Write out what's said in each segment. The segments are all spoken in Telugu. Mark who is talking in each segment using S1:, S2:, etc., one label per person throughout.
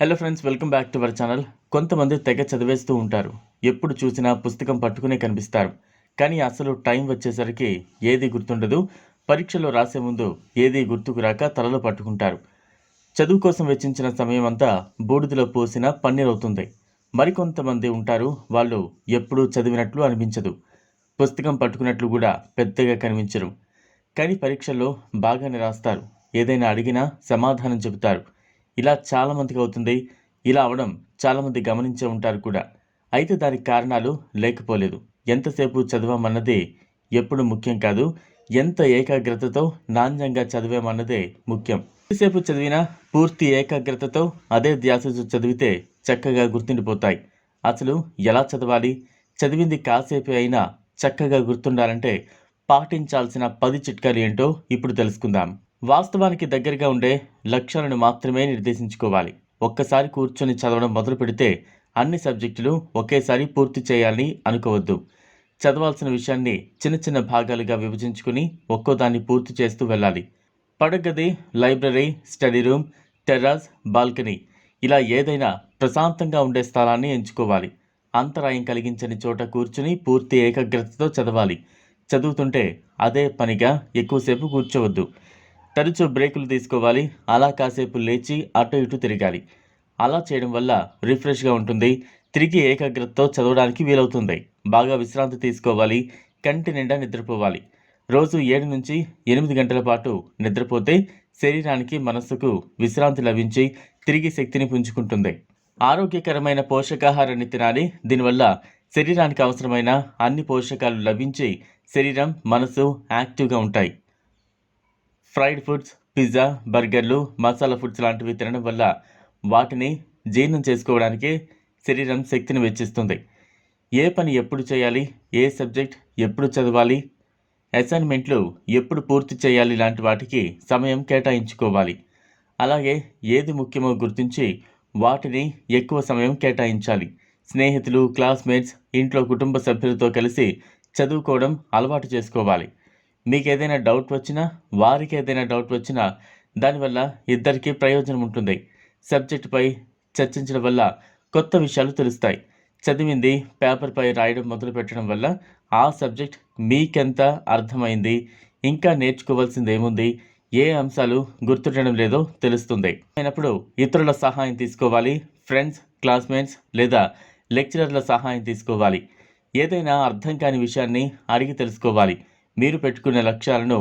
S1: Hello friends welcome back to our channel కొంతమంది తెగ చదివేస్తూ ఉంటారు. ఎప్పుడు చూసినా పుస్తకం పట్టుకునే కనిపిస్తారు. కానీ అసలు టైం వచ్చేసరికి ఏది గుర్తుండదు. పరీక్షలో రాసే ముందు ఏది గుర్తుకు రాక తలలో పట్టుకుంటారు. చదువు కోసం వెచ్చించిన సమయం అంతా బూడిదలో పోసిన పన్నీర్ అవుతుంది. మరికొంతమంది ఉంటారు. వాళ్ళు ఎప్పుడూ చదివినట్లు అనిపించదు. పుస్తకం పట్టుకున్నట్లు కూడా పెద్దగా కనిపించరు. కానీ పరీక్షల్లో బాగానే రాస్తారు. ఏదైనా అడిగినా సమాధానం చెబుతారు. ఇలా చాలామందికి అవుతుంది. ఇలా అవడం చాలామంది గమనించే ఉంటారు కూడా. అయితే దానికి కారణాలు లేకపోలేదు. ఎంతసేపు చదివామన్నది ఎప్పుడు ముఖ్యం కాదు. ఎంత ఏకాగ్రతతో నాణ్యంగా చదివామన్నదే ముఖ్యం. ఎంతసేపు చదివినా పూర్తి ఏకాగ్రతతో అదే ధ్యాసతో చదివితే చక్కగా గుర్తుండిపోతాయి. అసలు ఎలా చదవాలి? చదివింది కాసేపు అయినా చక్కగా గుర్తుండాలంటే పాటించాల్సిన పది చిట్కాలు ఏంటో ఇప్పుడు తెలుసుకుందాం. వాస్తవానికి దగ్గరగా ఉండే లక్ష్యాలను మాత్రమే నిర్దేశించుకోవాలి. ఒక్కసారి కూర్చొని చదవడం మొదలు పెడితే అన్ని సబ్జెక్టులు ఒకేసారి పూర్తి చేయాలని అనుకోవద్దు. చదవాల్సిన విషయాన్ని చిన్న చిన్న భాగాలుగా విభజించుకుని ఒక్కో దాన్ని పూర్తి చేస్తూ వెళ్ళాలి. పడగది library study room terrace balcony ఇలా ఏదైనా ప్రశాంతంగా ఉండే స్థలాన్ని ఎంచుకోవాలి. అంతరాయం కలిగించని చోట కూర్చుని పూర్తి ఏకాగ్రతతో చదవాలి. చదువుతుంటే అదే పనిగా ఎక్కువసేపు కూర్చోవద్దు. తరచూ బ్రేకులు తీసుకోవాలి. అలా కాసేపు లేచి అటు ఇటు తిరగాలి. అలా చేయడం వల్ల రిఫ్రెష్గా ఉంటుంది. తిరిగి ఏకాగ్రతతో చదవడానికి వీలవుతుంది. బాగా విశ్రాంతి తీసుకోవాలి. కంటి నిండా నిద్రపోవాలి. రోజు ఏడు నుంచి ఎనిమిది గంటల పాటు నిద్రపోతే శరీరానికి మనస్సుకు విశ్రాంతి లభించి తిరిగి శక్తిని పుంజుకుంటుంది. ఆరోగ్యకరమైన పోషకాహారాన్ని తినాలి. దీనివల్ల శరీరానికి అవసరమైన అన్ని పోషకాలు లభించి శరీరం మనసు యాక్టివ్గా ఉంటాయి. ఫ్రైడ్ ఫుడ్స్ పిజ్జా బర్గర్లు మసాలా ఫుడ్స్ లాంటివి తినడం వల్ల వాటిని జీర్ణం చేసుకోవడానికి శరీరం శక్తిని వెచ్చిస్తుంది. ఏ పని ఎప్పుడు చేయాలి? ఏ సబ్జెక్ట్ ఎప్పుడు చదవాలి? అసైన్మెంట్లు ఎప్పుడు పూర్తి చేయాలి? లాంటి వాటికి సమయం కేటాయించుకోవాలి. అలాగే ఏది ముఖ్యమో గుర్తించి వాటిని ఎక్కువ సమయం కేటాయించాలి. స్నేహితులు క్లాస్మేట్స్ ఇంట్లో కుటుంబ సభ్యులతో కలిసి చదువుకోవడం అలవాటు చేసుకోవాలి. మీకు ఏదైనా డౌట్ వచ్చినా వారికి ఏదైనా డౌట్ వచ్చినా దానివల్ల ఇద్దరికీ ప్రయోజనం ఉంటుంది. సబ్జెక్టుపై చర్చించడం వల్ల కొత్త విషయాలు తెలుస్తాయి. చదివింది పేపర్పై రాయడం మొదలు పెట్టడం వల్ల ఆ సబ్జెక్ట్ మీకెంత అర్థమైంది? ఇంకా నేర్చుకోవాల్సింది ఏముంది ఏ అంశాలు గుర్తుండడం లేదో తెలుస్తుంది. అయినప్పుడు ఇతరుల సహాయం తీసుకోవాలి ఫ్రెండ్స్ క్లాస్మేట్స్ లేదా లెక్చరర్ల సహాయం తీసుకోవాలి. ఏదైనా అర్థం కాని విషయాన్ని అడిగి తెలుసుకోవాలి. మీరు పెట్టుకున్న లక్ష్యాలను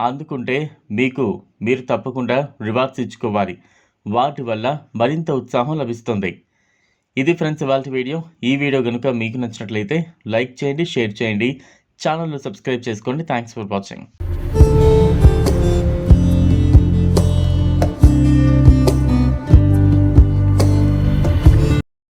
S1: అందుకుంటే మీకు మీరు తప్పకుండా రివార్డ్స్ ఇచ్చుకోవాలి. వాటి వల్ల మరింత ఉత్సాహం లభిస్తుంది. ఇది ఫ్రెండ్స్ ఇవాళ వీడియో. ఈ వీడియో కనుక మీకు నచ్చినట్లయితే లైక్ చేయండి షేర్ చేయండి. ఛానల్ను సబ్స్క్రైబ్ చేసుకోండి. Thanks for watching.